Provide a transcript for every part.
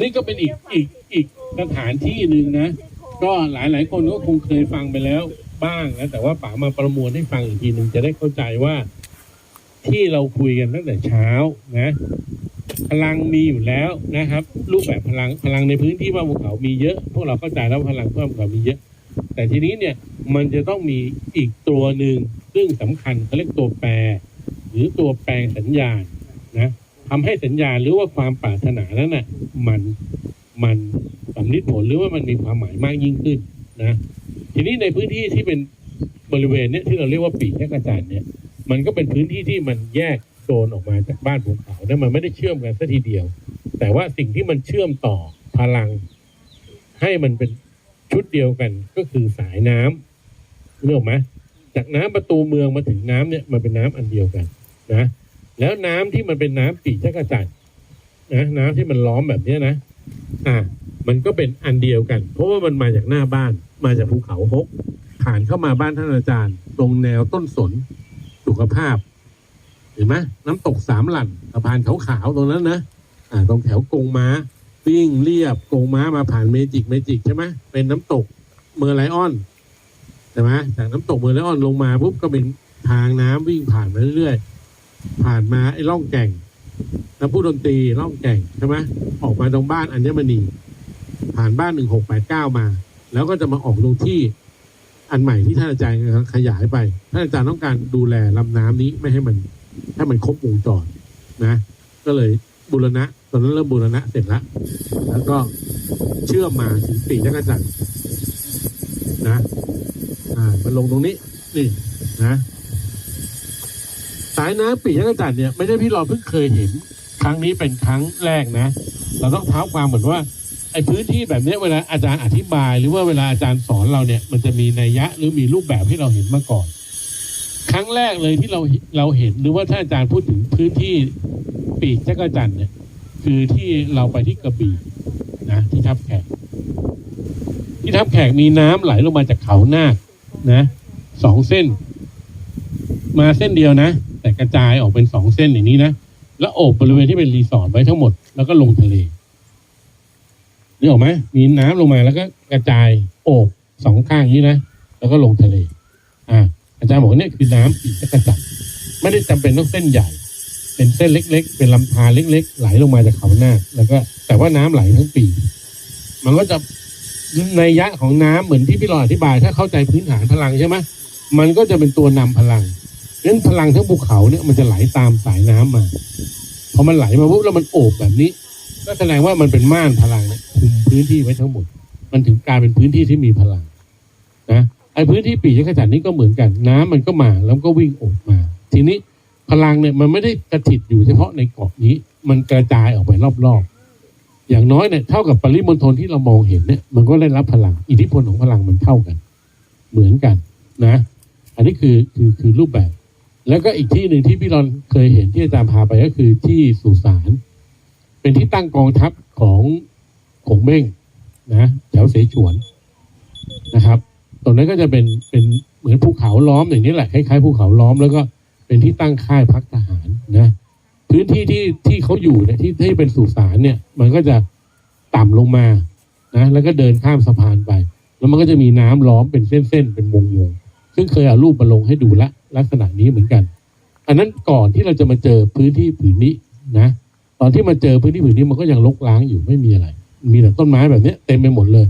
นี่ก็เป็นอีกอีกอีกสถานที่หนึ่งนะ ก็หลายหลายคนก็คงเคยฟังไปแล้วบ้างนะแต่ว่าป๋ามาประมวลให้ฟังอีกทีหนึ่งจะได้เข้าใจว่า ที่เราคุยกันตั้งแต่เช้านะ พลังมีอยู่แล้วนะครับ รูปแบบพลังพลังในพื้นที่บ้านภูเขามีเยอะ พวกเราเข้าใจแล้วว่าพลังบ้านภูเขามีเยอะ แต่ทีนี้เนี่ยมันจะต้องมีอีกตัวหนึ่งซึ่งสำคัญเขาเรียกตัวแปร หรือตัวแปลงสัญญาณนะ ทำให้สัญญาหรือว่าความปรารถนานั้นน่ะมันมันสำลิดผลหรือว่ามันมีความหมายมากยิ่งขึ้นนะทีนี้ในพื้นที่ที่เป็นบริเวณเนี้ยที่เราเรียกว่าปีกแยกกระจานเนี่ย มันก็เป็นพื้นที่ที่มันแยกโซนออกมาจากบ้านภูเขาเนี่ยมันไม่ได้เชื่อมกันสัทีเดียว แต่ว่าสิ่งที่มันเชื่อมต่อพลัง ให้มันเป็นชุดเดียวกันก็คือสายน้ำรู้ไหมจากน้ำประตูเมืองมาถึงน้ำเนี่ยมันเป็นน้ำอันเดียวกันนะ แล้วน้ำที่มันเป็นน้ำปีกจักรจันนะน้ำที่มันล้อมแบบเนี้ยนะ อ่า มันก็เป็นอันเดียวกัน เพราะว่ามันมาจากหน้าบ้าน มาจากภูเขาฮกผ่านเข้ามาบ้านท่านอาจารย์ ตรงแนวต้นสนสุขภาพเห็นไหมน้ำตกสามหลั่นสะพานขาวๆตรงนั้นนะอ่า ตรงแถวกงม้าวิ่งเรียบกงม้ามาผ่านเมจิกเมจิกใช่ไหมเป็นน้ำตกเมอร์ไลออนใช่ไหมจากน้ำตกเมอร์ไลออนลงมาปุ๊บก็เป็นทางน้ำวิ่งผ่านมาเรื่อยๆ ผ่านมาไอ้ร่องแก่งน้ำพุดนตรีร่องแก่งใช่ไหมออกมาตรงบ้านอัญมณี ผ่านบ้านหนึ่งหกแปดเก้ามา แล้วก็จะมาออกตรงที่อันใหม่ที่ท่านอาจารย์ขยายไปท่านอาจารย์ต้องการดูแลลำน้ำนี้ไม่ให้มันให้มันครบวงจรนะ ก็เลยบูรณะ ตอนนั้นเริ่มบูรณะเสร็จแล้วแล้วก็เชื่อมมาถึงปีจักจันทร์นะ อ่ามันลงตรงนี้ นี่นะ สายน้ำปีจักรจันเนี่ยไม่ใช่พี่รอเพิ่งเคยเห็น ครั้งนี้เป็นครั้งแรกนะ เราต้องเท้าความเหมือนว่าไอ้พื้นที่แบบนี้เวลาอาจารย์อธิบาย หรือว่าเวลาอาจารย์สอนเราเนี่ย มันจะมีนัยยะหรือมีรูปแบบให้เราเห็นมาก่อน ครั้งแรกเลยที่เราเราเห็นหรือว่าถ้าอาจารย์พูดถึงพื้นที่ปีกจักรจันทร์เนี่ย คือที่เราไปที่กระบี่นะที่ทับแขกที่ทับแขกมีน้ำไหลลงมาจากเขาหน้านะสองเส้น มาเส้นเดียวนะ แต่กระจายออกเป็นสองเส้นอย่างนี้นะแล้วโอบบริเวณที่เป็นรีสอร์ทไว้ทั้งหมดแล้วก็ลงทะเลนึกออกไหมมีน้ำลงมาแล้วก็กระจายโอบสองข้างนี้นะแล้วก็ลงทะเล อ่า อาจารย์บอกว่าเนี่ยคือน้ำปีกกรจันทร์ไม่ได้จำเป็นต้องเส้นใหญ่ เป็นเส้นเล็ก ๆ เป็นลำธารเล็ก ๆ ไหลลงมาจากเขาหน้า แล้วก็ แต่ว่าน้ำไหลทั้งปี มันก็จะในยยะของน้ำเหมือนที่พี่รออธิบาย ถ้าเข้าใจพื้นฐานพลังใช่ไหมมันก็จะเป็นตัวนำพลัง นั้นพลังทั้งภูเขาเนี่ยมันจะไหลตามสายน้ำมาพอมันไหลมาปุ๊บแล้วมันโอบแบบนี้ ก็แสดงว่ามันเป็นม่านพลังเนี่ยคุมพื้นที่ไว้ทั้งหมด มันถึงกลายเป็นพื้นที่ที่มีพลัง นะไอ้พื้นที่ปีกจักรจันนี่ก็เหมือนกัน น้ำมันก็มาแล้วก็วิ่งโอบมา ทีนี้พลังเนี่ยมันไม่ได้กระถิดอยู่เฉพาะในเกาะนี้ มันกระจายออกไปรอบๆ อย่างน้อยเนี่ยเท่ากับปริมณฑลที่เรามองเห็นเนี่ย มันก็ได้รับพลัง อิทธิพลของพลังมันเท่ากัน เหมือนกันนะ อันนี้คือคือคือรูปแบบ แล้วก็อีกที่หนึ่งที่พี่รอนเคยเห็นที่อาจารย์พาไปก็คือที่สุสานเป็นที่ตั้งกองทัพของขงเบ้งนะแถวเสฉวนนะครับ ตรงนั้นก็จะเป็นเป็นเหมือนภูเขาล้อมอย่างนี้แหละคล้ายๆภูเขาล้อมแล้วก็เป็นที่ตั้งค่ายพักทหารนะพื้นที่ที่ที่เขาอยู่เนี่ยที่ที่เป็นสุสานเนี่ย มันก็จะต่ำลงมานะแล้วก็เดินข้ามสะพานไป แล้วมันก็จะมีน้ำล้อมเป็นเส้นๆเป็นวงๆซึ่งเคยเอารูปมาลงให้ดูละ ลักษณะนี้เหมือนกัน อันนั้นก่อนที่เราจะมาเจอพื้นที่ผืนนี้นะ ตอนที่มาเจอพื้นที่ผืนนี้มันก็ยังรกร้างอยู่ไม่มีอะไร มีแต่ต้นไม้แบบนี้เต็มไปหมดเลย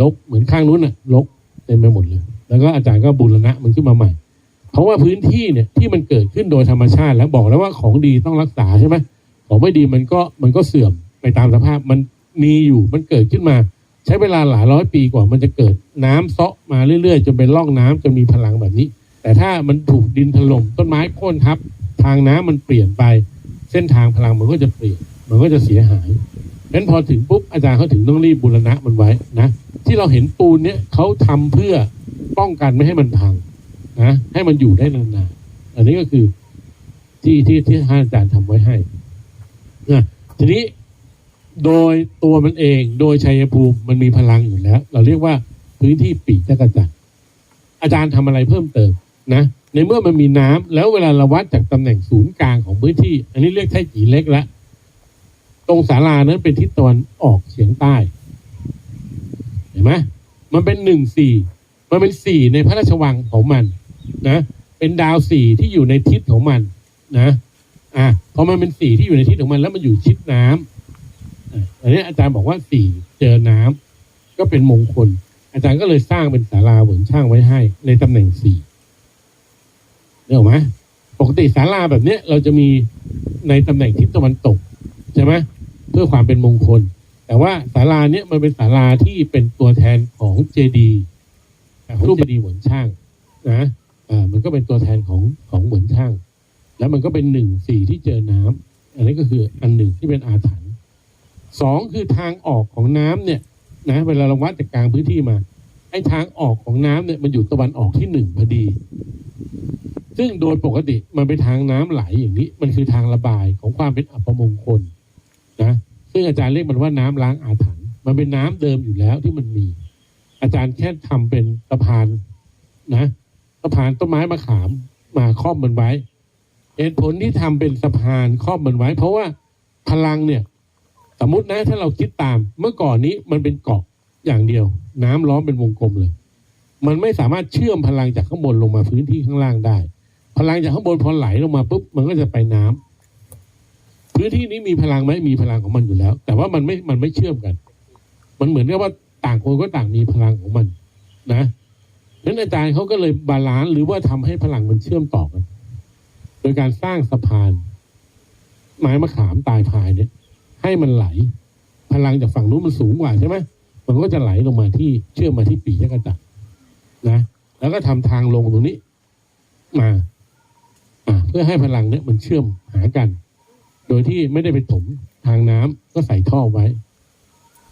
รกเหมือนข้างนู้นน่ะรกเต็มไปหมดเลย แล้วก็อาจารย์ก็บูรณะมันขึ้นมาใหม่ เพราะว่าพื้นที่เนี่ยที่มันเกิดขึ้นโดยธรรมชาติแล้วบอกแล้วว่าของดีต้องรักษาใช่ไหมของไม่ดีมันก็มันก็เสื่อมไปตามสภาพมันมีอยู่มันเกิดขึ้นมาใช้เวลาหลายร้อยปีกว่ามันจะเกิดน้ำเซาะมาเรื่อยๆจนเป็นร่องน้ำจนมีพลังแบบนี้ แต่ถ้ามันถูกดินถล่มต้นไม้โค่นทับ ทางน้ำมันเปลี่ยนไป เส้นทางพลังมันก็จะเปลี่ยน มันก็จะเสียหายงั้นพอถึงปุ๊บอาจารย์เขาถึงต้องรีบบูรณะมันไว้นะที่เราเห็นปูนเนี่ยเขาทำเพื่อป้องกันไม่ให้มันพังนะให้มันอยู่ได้นานๆอันนี้ก็คือที่ที่ที่ท่านอาจารย์ทำไว้ให้นะทีนี้โดยตัวมันเองโดยชัยภูมิมันมีพลังอยู่แล้ว เราเรียกว่าพื้นที่ปีกจักรจันทร์อาจารย์ทำอะไรเพิ่มเติม นะในเมื่อมันมีน้ำแล้วเวลาเราวัดจากตำแหน่งศูนย์กลางของพื้นที่ อันนี้เรียกไท่จีเล็กแล้วตรงศาลานั้นเป็นทิศตะวันออกเฉียงใต้เห็นไหมมันเป็นหนึ่งสี่มันเป็นสี่ในพระราชวังของมัน นะ เป็นดาวสี่ที่อยู่ในทิศของมัน นะอะพอมันเป็นสี่ที่อยู่ในทิศของมัน แล้วมันอยู่ชิดน้ำอันนี้อาจารย์บอกว่าสี่เจอน้ำก็เป็นมงคล อาจารย์ก็เลยสร้างเป็นศาลาเหมือนช่างไว้ให้ ในตำแหน่งสี่ เห็นไหมปกติศาลาแบบเนี้ยเราจะมีในตำแหน่งทิศตะวันตกใช่ไหมเพื่อความเป็นมงคล แต่ว่าศาลาเนี้ยมันเป็นศาลาที่เป็นตัวแทนของเจดีรูปเจดีเหมือนช่างนะอ่ามันก็เป็นตัวแทนของของเหมือนช่าง แล้วมันก็เป็นหนึ่งสี่ที่เจอน้ำอันนี้ก็คืออันหนึ่งที่เป็นอาถรรพ์สองคือทางออกของน้ำเนี่ยนะเวลาเราวัดจากกลางพื้นที่มาไอ้ทางออกของน้ำเนี่ยมันอยู่ตะวันออกที่หนึ่งพอดี ซึ่งโดยปกติมันเป็นทางน้ำไหลอย่างนี้ มันคือทางระบายของความเป็นอัปมงคลนะซึ่งอาจารย์เรียกมันว่าน้ำล้างอาถรรพ์มันเป็นน้ำเดิมอยู่แล้วที่มันมี อาจารย์แค่ทำเป็นสะพานนะสะพานต้นไม้มะขามมาครอบมันไว้เหตุผลที่ทำเป็นสะพานครอบมันไว้ เพราะว่าพลังเนี่ย สมมตินะถ้าเราคิดตาม เมื่อก่อนนี้มันเป็นเกาะอย่างเดียว น้ำล้อมเป็นวงกลมเลย มันไม่สามารถเชื่อมพลังจากข้างบนลงมาพื้นที่ข้างล่างได้ ลังจากข้างบนพอไหลลงมาปุ๊บมันก็จะไปน้ำพื้นที่นี้มีพลังไหมมีพลังของมันอยู่แล้ว แต่ว่ามันไม่มันไม่เชื่อมกัน มันเหมือนกับว่าต่างคนก็ต่างมีพลังของมัน นะนั้นอาจารย์เขาก็เลยบาลานซ์หรือว่าทำให้พลังมันเชื่อมต่อกัน โดยการสร้างสะพาน ไม้มะขามตายพายเนี่ย ให้มันไหล พลังจากฝั่งนู้นมันสูงกว่าใช่ไหมมันก็จะไหลลงมาที่เชื่อมมาที่ปียักษ์จักรนะ แล้วก็ทำทางลงตรงนี้ มา เพื่อให้พลังเนี่ยมันเชื่อมหากัน โดยที่ไม่ได้ไปถมทางน้ำก็ใส่ท่อไว้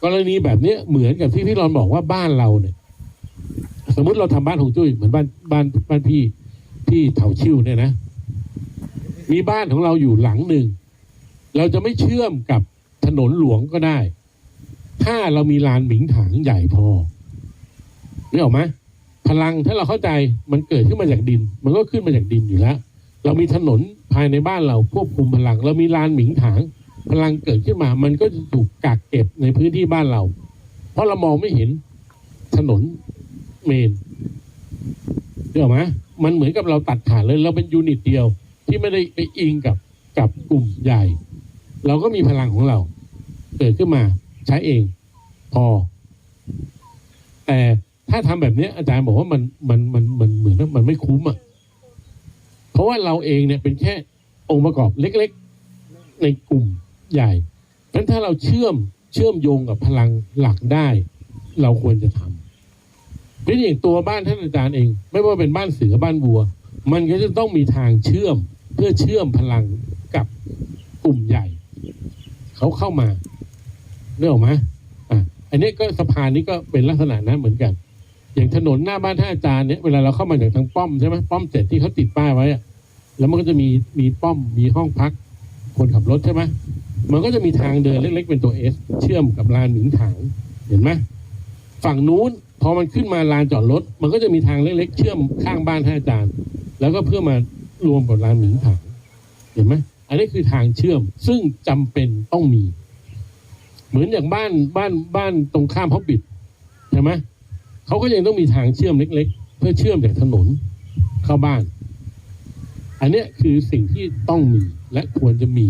กรณีแบบเนี้ยเหมือนกับที่พี่รอนบอกว่าบ้านเราเนี่ย สมมุติเราทำบ้านของจุ้ยเหมือนบ้านบ้านบ้านพี่พี่เถาชิวเนี่ยนะ มีบ้านของเราอยู่หลังหนึ่ง เราจะไม่เชื่อมกับถนนหลวงก็ได้ ถ้าเรามีลานหมิงถางใหญ่พอนึกออกไหมพลังถ้าเราเข้าใจมันเกิดขึ้นมาจากดิน มันก็ขึ้นมาจากดินอยู่แล้ว เรามีถนนภายในบ้านเราควบคุมพลัง เรามีลานหมิงถาง พลังเกิดขึ้นมา มันก็จะถูกกักเก็บในพื้นที่บ้านเรา เพราะเรามองไม่เห็นถนนเมนเดี๋ยวไหมมันเหมือนกับเราตัดขาดเลย เราเป็นยูนิตเดียว ที่ไม่ได้ไปอิงกับกับกลุ่มใหญ่ เราก็มีพลังของเรา เกิดขึ้นมา ใช้เอง พอ แต่ถ้าทำแบบนี้อาจารย์บอกว่ามันมันมันมันเหมือนว่ามันไม่คุ้มอะ ราะว่าเราเองเนี่ยเป็นแค่องค์ประกอบเล็กๆ ในกลุ่มใหญ่เพราะฉะนั้นถ้าเราเชื่อมเชื่อมโยงกับพลังหลักได้ เราควรจะทำเป็นอย่างตัวบ้านท่านอาจารย์เอง ไม่ว่าเป็นบ้านเสือบ้านบัว มันก็จะต้องมีทางเชื่อมเพื่อเชื่อมพลังกับกลุ่มใหญ่ เขาเข้ามาเรื่องอไหมอะอันนี้ก็สะพานนี้ก็เป็นลักษณะนั้นเหมือนกัน อย่างถนนหน้าบ้านท่านอาจารย์เนี่ยเวลาเราเข้ามาจากทางป้อมใช่ไหมป้อมเจ็ดที่เขาติดป้ายไว้อะ แล้วมันก็จะมีมีป้อมมีห้องพัก คนขับรถใช่ไหมมันก็จะมีทางเดินเล็ก ๆ เป็นตัวเอสเชื่อมกับลานหมิงถางเห็นไหมฝั่งนู้นพอมันขึ้นมาลานจอดรถ มันก็จะมีทางเล็ก ๆ เชื่อมข้างบ้านท่านอาจารย์ แล้วก็เพื่อมารวมกับลานหมิงถางเห็นไหมอันนี้คือทางเชื่อมซึ่งจำเป็นต้องมี เหมือนอย่างบ้านบ้านบ้านตรงข้ามเขาปิดใช่ไหมเขาก็ยังต้องมีทางเชื่อมเล็ก ๆ เพื่อเชื่อมจากถนนเข้าบ้าน อันนี้คือสิ่งที่ต้องมีและควรจะมี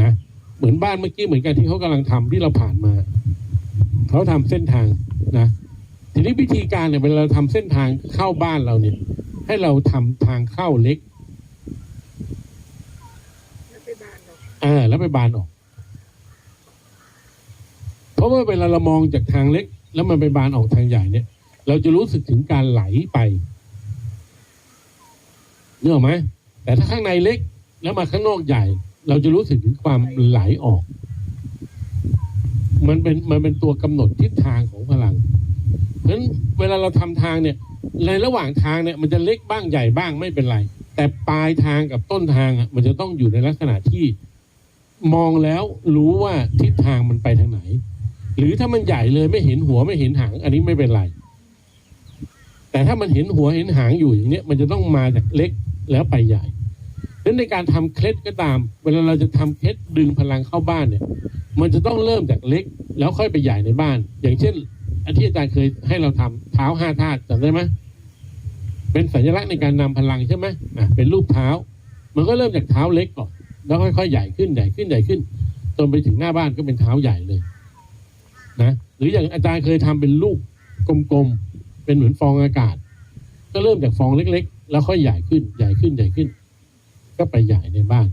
นะ เหมือนบ้านเมื่อกี้เหมือนกันที่เขากำลังทำที่เราผ่านมาเขาทำเส้นทางนะ ทีนี้วิธีการเนี่ยเวลาเราทำเส้นทางเข้าบ้านเราเนี่ย ให้เราทำทางเข้าเล็กแล้วไปบานหรอกอ่าแล้วไปบานออก เพราะว่าเวลาเรามองจากทางเล็ก แล้วมันไปบานออกทางใหญ่เนี่ย เราจะรู้สึกถึงการไหลไป เนื้ออไหมแต่ถ้าข้างในเล็กแล้วมาข้างนอกใหญ่ เราจะรู้สึกถึงความไหลออก มันเป็นมันเป็นตัวกำหนดทิศทางของพลัง เพราะฉะนั้นเวลาเราทำทางเนี่ย ในระหว่างทางเนี่ยมันจะเล็กบ้างใหญ่บ้างไม่เป็นไร แต่ปลายทางกับต้นทางอะมันจะต้องอยู่ในลักษณะที่มองแล้วรู้ว่าทิศทางมันไปทางไหน หรือถ้ามันใหญ่เลยไม่เห็นหัวไม่เห็นหาง อันนี้ไม่เป็นไร แต่ถ้ามันเห็นหัวเห็นหางอยู่อย่างเนี้ยมันจะต้องมาจากเล็ก แล้วไปใหญ่ในนั้นในการทำเคล็ดก็ตาม เวลาเราจะทำเคล็ดดึงพลังเข้าบ้านเนี่ย มันจะต้องเริ่มจากเล็ก แล้วค่อยไปใหญ่ในบ้าน อย่างเช่นอันที่อาจารย์เคยให้เราทำเท้าห้าธาตุจำได้ไหมเป็นสัญลักษณ์ในการนำพลังใช่ไหมอะเป็นรูปเท้า มันก็เริ่มจากเท้าเล็กก่อนแล้วค่อยๆใหญ่ขึ้นใหญ่ขึ้นใหญ่ขึ้นจนไปถึงหน้าบ้านก็เป็นเท้าใหญ่เลย นะ หรืออย่างอาจารย์เคยทำเป็นลูกกลมๆเป็นเหมือนฟองอากาศ ก็เริ่มจากฟองเล็ก ๆ แล้วค่อยใหญ่ขึ้นใหญ่ขึ้นใหญ่ขึ้น ก็ไปใหญ่ในบ้าน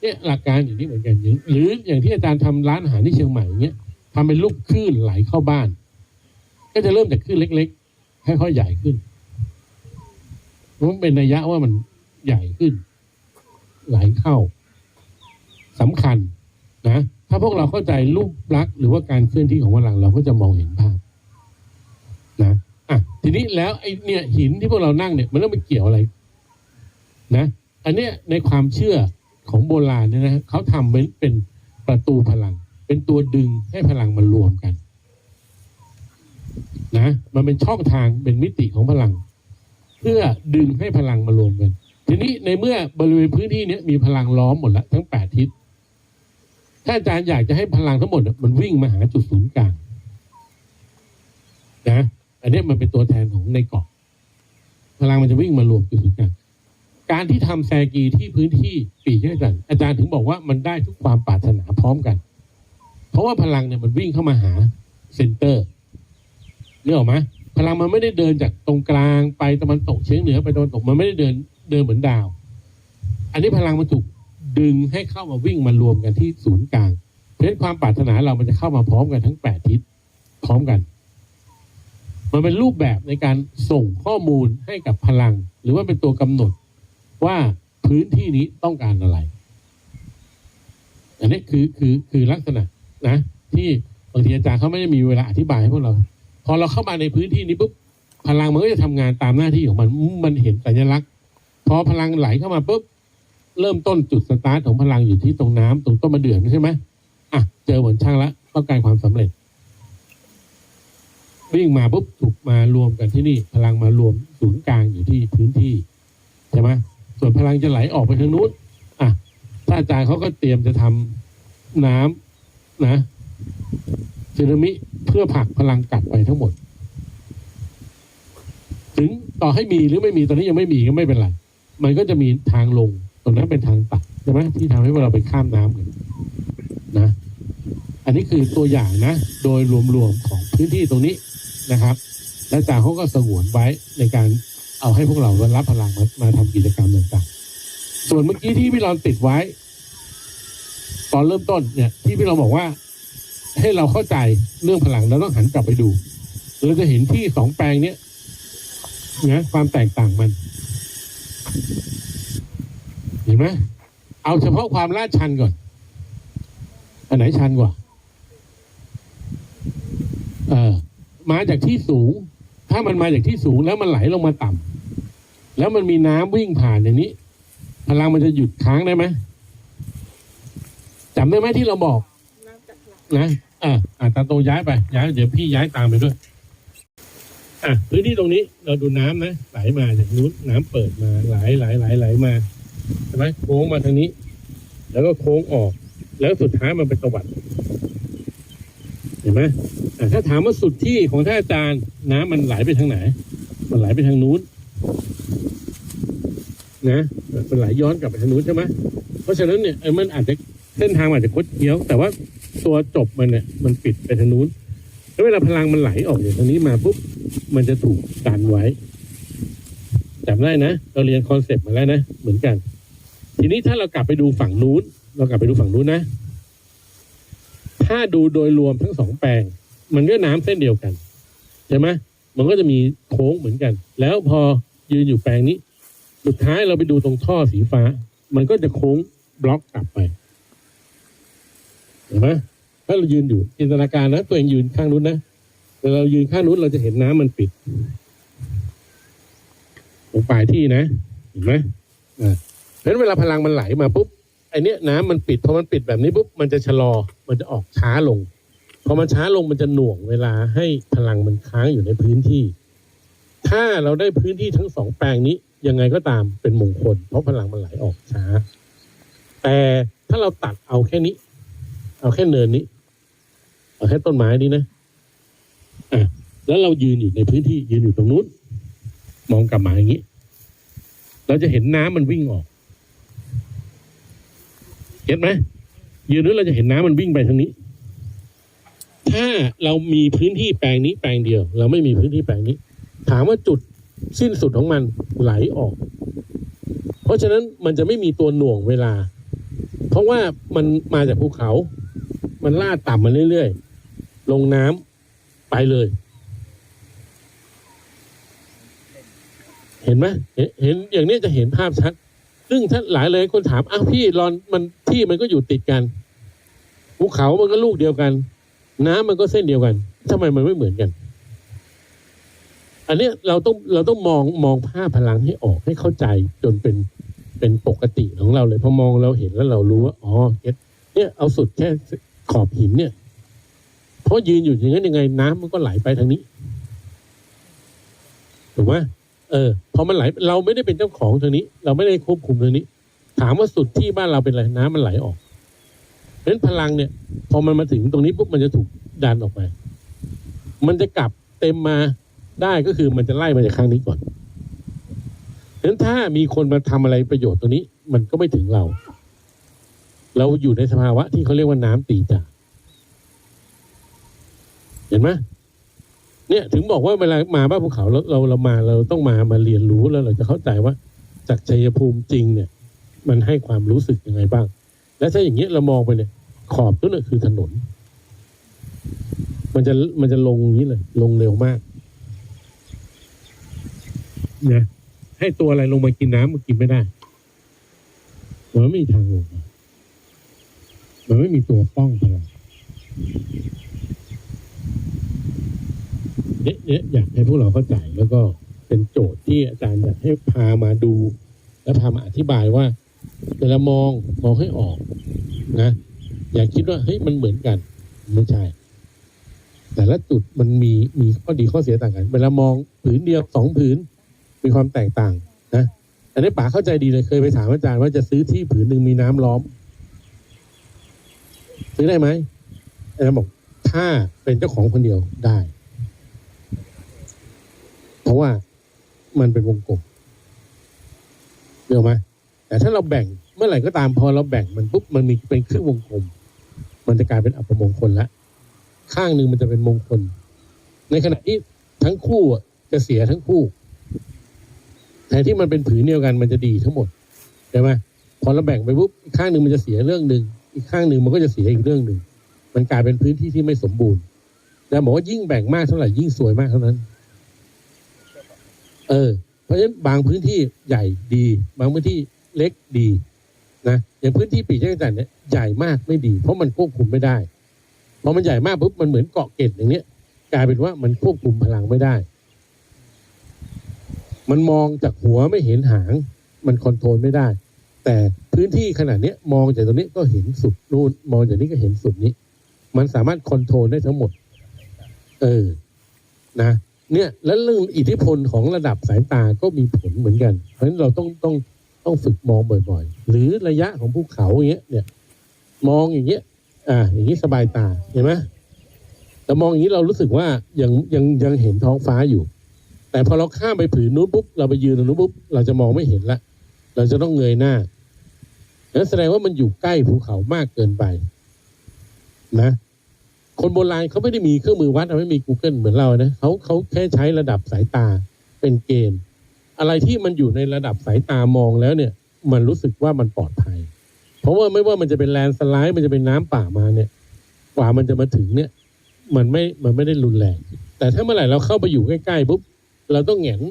เนี่ยหลักการอย่างนี้เหมือนกันอย่างหรืออย่างที่อาจารย์ทำร้านอาหารที่เชียงใหม่อย่างเงี้ยทำเป็นลูกคลื่นไหลเข้าบ้าน ก็จะเริ่มจากคลื่นเล็กๆค่อยๆใหญ่ขึ้นมันเป็นนัยยะว่ามันใหญ่ขึ้น ไหลเข้าสำคัญนะถ้าพวกเราเข้าใจรูปลักษณ์หรือว่าการเคลื่อนที่ของพลังเราก็จะมองเห็นภาพ นะ อะทีนี้แล้วไอ้เนี่ย หินที่พวกเรานั่งเนี่ย มันต้องไปเกี่ยวอะไร นะอันเนี้ยในความเชื่อของโบราณเนี่ยนะเขาทำเป็นเป็นประตูพลัง เป็นตัวดึงให้พลังมันรวมกัน นะ มันเป็นช่องทางเป็นมิติของพลัง เพื่อดึงให้พลังมารวมกันทีนี้ในเมื่อบริเวณพื้นที่เนี้ยมีพลังล้อมหมดแล้วทั้งแปดทิศถ้าอาจารย์อยากจะให้พลังทั้งหมดมันวิ่งมาหาจุดศูนย์กลางนะ อันนี้มันเป็นตัวแทนของในเกาะพลังมันจะวิ่งมารวมจุดศูนย์กลางการที่ทำแซกีที่พื้นที่ปีกให้กัน อาจารย์ถึงบอกว่ามันได้ทุกความปรารถนาพร้อมกัน เพราะว่าพลังเนี่ยมันวิ่งเข้ามาหาเซนเตอร์นึกออกไหมพลังมันไม่ได้เดินจากตรงกลางไปตะวันตกเฉียงเหนือไปตะวันตกมันไม่ได้เดินเดินเหมือนดาว อันนี้พลังมันถูกดึงให้เข้ามาวิ่งมารวมกันที่ศูนย์กลาง เพราะฉะนั้นความปรารถนาเรามันจะเข้ามาพร้อมกันทั้งแปดทิศพร้อมกัน มันเป็นรูปแบบในการส่งข้อมูลให้กับพลัง หรือว่าเป็นตัวกำหนดว่าพื้นที่นี้ต้องการอะไร อันนี้คือคือคือลักษณะนะ ที่บางทีอาจารย์เขาไม่ได้มีเวลาอธิบายให้พวกเรา พอเราเข้ามาในพื้นที่นี้ปุ๊บพลังมันก็จะทำงานตามหน้าที่ของมันมันเห็นสัญลักษณ์พอพลังไหลเข้ามาปุ๊บเริ่มต้นจุดสตาร์ทของพลังอยู่ที่ตรงน้ำตรงต้นมะเดื่อใช่ไหมอะเจอหนช่างแล้วต้องการความสำเร็จ วิ่งมาปุ๊บถูกมารวมกันที่นี่ พลังมารวมศูนย์กลางอยู่ที่พื้นที่ใช่ไหมส่วนพลังจะไหลออกไปทางนู้นอะถ้าอาจารย์เขาก็เตรียมจะทำน้ำนะสึนามิเพื่อผลักพลังกลับไปทั้งหมด ถึงต่อให้มีหรือไม่มีตอนนี้ยังไม่มีก็ไม่เป็นไรมันก็จะมีทางลงตรงนั้นเป็นทางตัดใช่ไหมที่ทำให้เราไปข้ามน้ำกันนะ อันนี้คือตัวอย่างนะ โดยรวมๆของพื้นที่ตรงนี้ นะครับ และจ่าเขาก็สงวนไว้ในการเอาให้พวกเรารับพลังมามาทำกิจกรรมต่างๆ ส่วนเมื่อกี้ที่พี่รอนติดไว้ ตอนเริ่มต้นเนี่ย ที่พี่เรอนบอกว่า ให้เราเข้าใจเรื่องพลังเราต้องหันกลับไปดูเราจะเห็นที่สองแปลงเนี้ยนะความแตกต่างมัน เห็นไหมเอาเฉพาะความลาดชันก่อน อันไหนชันกว่า เออ มาจากที่สูง ถ้ามันมาจากที่สูงแล้วมันไหลลงมาต่ำแล้วมันมีน้ำวิ่งผ่านอย่างนี้ พลังมันจะหยุดค้างได้ไหมจำได้ไหมที่เราบอกนะอะอะตาโตย้ายไป ย้ายเดี๋ยวพี่ย้ายตามไปด้วยอะพื้นที่ตรงนี้เราดูน้ำนะไหลมาจากนู้นน้ำเปิดมาไหลไหลไหลไหลมาใช่ไหมโค้งมาทางนี้ แล้วก็โค้งออก แล้วสุดท้ายมันเป็นตวัดเห็นไหมถ้าถามว่าสุดที่ของท่านอาจารย์ น้ำมันไหลไปทางไหน มันไหลไปทางนู้นนะมันไหลย้อนกลับไปทางนู้นใช่ไหมเพราะฉะนั้นเนี่ยมันอาจจะเส้นทางอาจจะคดเคี้ยว แต่ว่าตัวจบมันเนี่ยมันปิดไปทางนู้นแล้วเวลาพลังมันไหลออกจากทางนี้มาปุ๊บมันจะถูกดันไว้จำได้นะเราเรียนคอนเซปต์มาแล้วนะเหมือนกัน ทีนี้ถ้าเรากลับไปดูฝั่งนู้น เรากลับไปดูฝั่งนู้นนะ ถ้าดูโดยรวมทั้งสองแปลง มันก็น้ำเส้นเดียวกันใช่ไหมมันก็จะมีโค้งเหมือนกัน แล้วพอยืนอยู่แปลงนี้ สุดท้ายเราไปดูตรงท่อสีฟ้า มันก็จะโค้งบล็อกกลับไปเห็นไหมถ้าเรายืนอยู่จินตนาการนะตัวเองยืนข้างนู้นนะแต่เรายืนข้างนู้นเราจะเห็นน้ำมันปิดตรงปลายที่นะเห็นไหมอ่าเพราะฉะนั้นเวลาพลังมันไหลมาปุ๊บไอเนี้ยน้ำมันปิดพอมันปิดแบบนี้ปุ๊บมันจะชะลอ มันจะออกช้าลงพอมันช้าลงมันจะหน่วงเวลาให้พลังมันค้างอยู่ในพื้นที่ ถ้าเราได้พื้นที่ทั้งสองแปลงนี้ยังไงก็ตามเป็นมงคล เพราะพลังมันไหลออกช้า แต่ถ้าเราตัดเอาแค่นี้ เอาแค่เนินนี้ เอาแค่ต้นไม้นี้นะอะแล้วเรายืนอยู่ในพื้นที่ยืนอยู่ตรงนู้น มองกลับมาอย่างนี้ เราจะเห็นน้ำมันวิ่งออก เห็นไหม ยืนนู้นเราจะเห็นน้ำมันวิ่งไปทางนี้ ถ้าเรามีพื้นที่แปลงนี้แปลงเดียว เราไม่มีพื้นที่แปลงนี้ ถามว่าจุดสิ้นสุดของมันไหลออก เพราะฉะนั้นมันจะไม่มีตัวหน่วงเวลา เพราะว่ามันมาจากภูเขา มันลาดต่ำมาเรื่อยๆ ลงน้ำไปเลย เห็นไหมเห็นเห็นอย่างนี้จะเห็นภาพชัด ซึ่งถ้านหลายเลยคนถามอ้าวพี่รอนมันที่มันก็อยู่ติดกันภูเขามันก็ลูกเดียวกัน น้ำมันก็เส้นเดียวกันทำไมมันไม่เหมือนกัน อันเนี้ยเราต้องเราต้องมองมองภาพพลังให้ออกให้เข้าใจจนเป็นเป็นปกติของเราเลยพอมองเราเห็นแล้วเรารู้ว่าอ๋อเนี่ยเอาสุดแค่ขอบหินเนี่ยเพราะยืนอยู่อย่างนั้นยังไง น้ำมันก็ไหลไปทางนี้ถูกไหม เออพอมันไหลเราไม่ได้เป็นเจ้าของทางนี้ เราไม่ได้ควบคุมทางนี้ ถามว่าสุดที่บ้านเราเป็นอะไรน้ำมันไหลออกเพราะฉะนั้นพลังเนี่ย พอมันมาถึงตรงนี้ปุ๊บมันจะถูกดันออกไปมันจะกลับเต็มมาได้ก็คือมันจะไล่มาจากข้างนี้ก่อนเพราะฉะนั้นถ้ามีคนมาทำอะไรประโยชน์ตรงนี้ มันก็ไม่ถึงเรา เราอยู่ในสภาวะที่เขาเรียกว่าน้ำตีจ่าเห็นไหม เนี่ยถึงบอกว่าเวลามาบ้านภูเขาเราเราเรามาเราต้องมามาเรียนรู้แล้วเราจะเข้าใจว่าจากชัยภูมิจริงเนี่ย มันให้ความรู้สึกยังไงบ้าง และถ้าอย่างนี้ยเรามองไปเนี่ย ขอบนั่นนะคือถนน มันจะมันจะลงอย่างนี้เลย ลงเร็วมากนะให้ตัวอะไรลงมากินน้ำมันกินไม่ได้มันไม่มีทางลงมันไม่มีตัวป้องพลัง อยากให้พวกเราเข้าใจแล้วก็เป็นโจทย์ที่อาจารย์อยากให้พามาดู และพามาอธิบายว่าเวลามองมองให้ออกนะ อย่าคิดว่าเฮ้ยมันเหมือนกัน ไม่ใช่ แต่ละจุดมันมีมีข้อดีข้อเสียต่างกัน เวลามองผืนเดียวสองผืนมีความแตกต่างนะอันนี้ป๋าเข้าใจดีเลยเคยไปถามอาจารย์ว่าจะซื้อที่ผืนหนึ่งมีน้ำล้อม ซื้อได้ไหมอาจารย์บอกถ้าเป็นเจ้าของคนเดียวได้ เพราะว่ามันเป็นวงกลมเดี๋ยวไหมแต่ถ้าเราแบ่งเมื่อไหร่ก็ตามพอเราแบ่งมันปุ๊บมันมีเป็นครึ่งวงกลม มันจะกลายเป็นอัปมงคลละข้างหนึ่งมันจะเป็นมงคล ในขณะที่ทั้งคู่จะเสียทั้งคู่แต่ที่มันเป็นผืนเดียวกันมันจะดีทั้งหมดใช่ไหมพอเราแบ่งไปปุ๊บอีกข้างหนึ่งมันจะเสียเรื่องหนึ่งอีกข้างหนึ่งมันก็จะเสียอีกเรื่องหนึ่งมันกลายเป็นพื้นที่ที่ไม่สมบูรณ์แต่บอกว่ายิ่งแบ่งมากเท่าไหร่ยิ่งสวยมากเท่านั้น เออ เพราะฉะนั้นบางพื้นที่ใหญ่ดี บางพื้นที่เล็กดีนะอย่างพื้นที่ปีกจักรจันทร์เนี่ยใหญ่มากไม่ดี เพราะมันควบคุมไม่ได้พอมันใหญ่มากปุ๊บมันเหมือนเกาะเกร็ดอย่างเนี้ยกลายเป็นว่ามันควบคุมพลังไม่ได้ มันมองจากหัวไม่เห็นหาง มันคอนโทรลไม่ได้ แต่พื้นที่ขนาดเนี้ยมองจากตรงนี้ก็เห็นสุดนู่นมองจากนี้ก็เห็นสุดนี้ มันสามารถคอนโทรลได้ทั้งหมด เออ นะ เนี่ยแล้วเรื่องอิทธิพลของระดับสายตาก็มีผลเหมือนกัน เพราะฉะนั้นเราต้องต้องต้องฝึกมองบ่อยๆ หรือระยะของภูเขาอย่างเงี้ยเนี่ย มองอย่างเงี้ย อ่า อย่างนี้สบายตาเห็นไหมแต่มองอย่างนี้เรารู้สึกว่ายังยังยังเห็นท้องฟ้าอยู่ แต่พอเราข้ามไปผืนนู้นปุ๊บเราไปยืนตรงนู้นปุ๊บเราจะมองไม่เห็นละ เราจะต้องเงยหน้านั่นแสดงว่ามันอยู่ใกล้ภูเขามากเกินไป นะ คนโบราณเขาไม่ได้มีเครื่องมือวัดไม่มี Google เหมือนเรานะเขาเขาแค่ใช้ระดับสายตาเป็นเกณฑ์อะไรที่มันอยู่ในระดับสายตามองแล้วเนี่ย มันรู้สึกว่ามันปลอดภัย เพราะว่าไม่ว่ามันจะเป็นแลนสไลด์มันจะเป็นน้ำป่ามาเนี่ย กว่ามันจะมาถึงเนี่ย มันไม่มันไม่ได้รุนแรง แต่ถ้าเมื่อไหร่เราเข้าไปอยู่ใกล้ๆปุ๊บเราต้องแหงน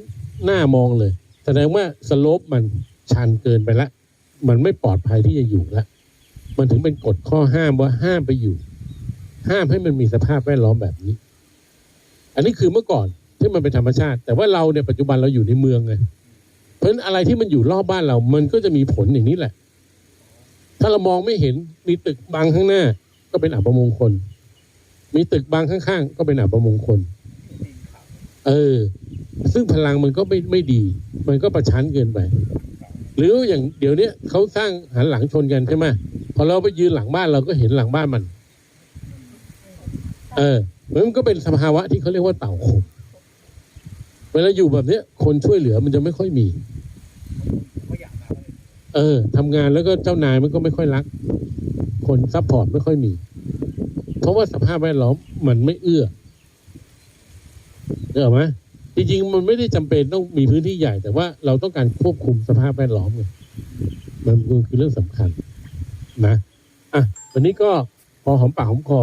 หน้ามองเลย แสดงว่าสโลปมันชันเกินไปละ มันไม่ปลอดภัยที่จะอยู่ละ มันถึงเป็นกฎข้อห้ามว่าห้ามไปอยู่ ห้ามให้มันมีสภาพแวดล้อมแบบนี้ อันนี้คือเมื่อก่อนที่มันเป็นธรรมชาติ แต่ว่าเราเนี่ยปัจจุบันเราอยู่ในเมืองไงเพราะฉะนั้นอะไรที่มันอยู่รอบบ้านเรา มันก็จะมีผลอย่างนี้แหละ ถ้าเรามองไม่เห็นมีตึกบางข้างหน้า ก็เป็นอัปมงคล มีตึกบางข้างๆก็เป็นอัปมงคล เออ ซึ่งพลังมันก็ไม่ไม่ดี มันก็ประชันเกินไปหรืออย่างเดี๋ยวเนี้ยเขาสร้างหันหลังชนกันใช่ไหมพอเราไปยืนหลังบ้านเราก็เห็นหลังบ้านมัน เออมันก็เป็นสภาวะที่เขาเรียกว่าเต่าขบเวลาอยู่แบบเนี้ย คนช่วยเหลือมันจะไม่ค่อยมี เออทำงานแล้วก็เจ้านายมันก็ไม่ค่อยรัก คนซัพพอร์ตไม่ค่อยมี เพราะว่าสภาพแวดล้อมมันไม่เอื้อเออไหมจริงๆมันไม่ได้จำเป็นต้องมีพื้นที่ใหญ่ แต่ว่าเราต้องการควบคุมสภาพแวดล้อมไงมันคือเรื่องสำคัญ นะอะวันนี้ก็พอหอมปากหอมคอ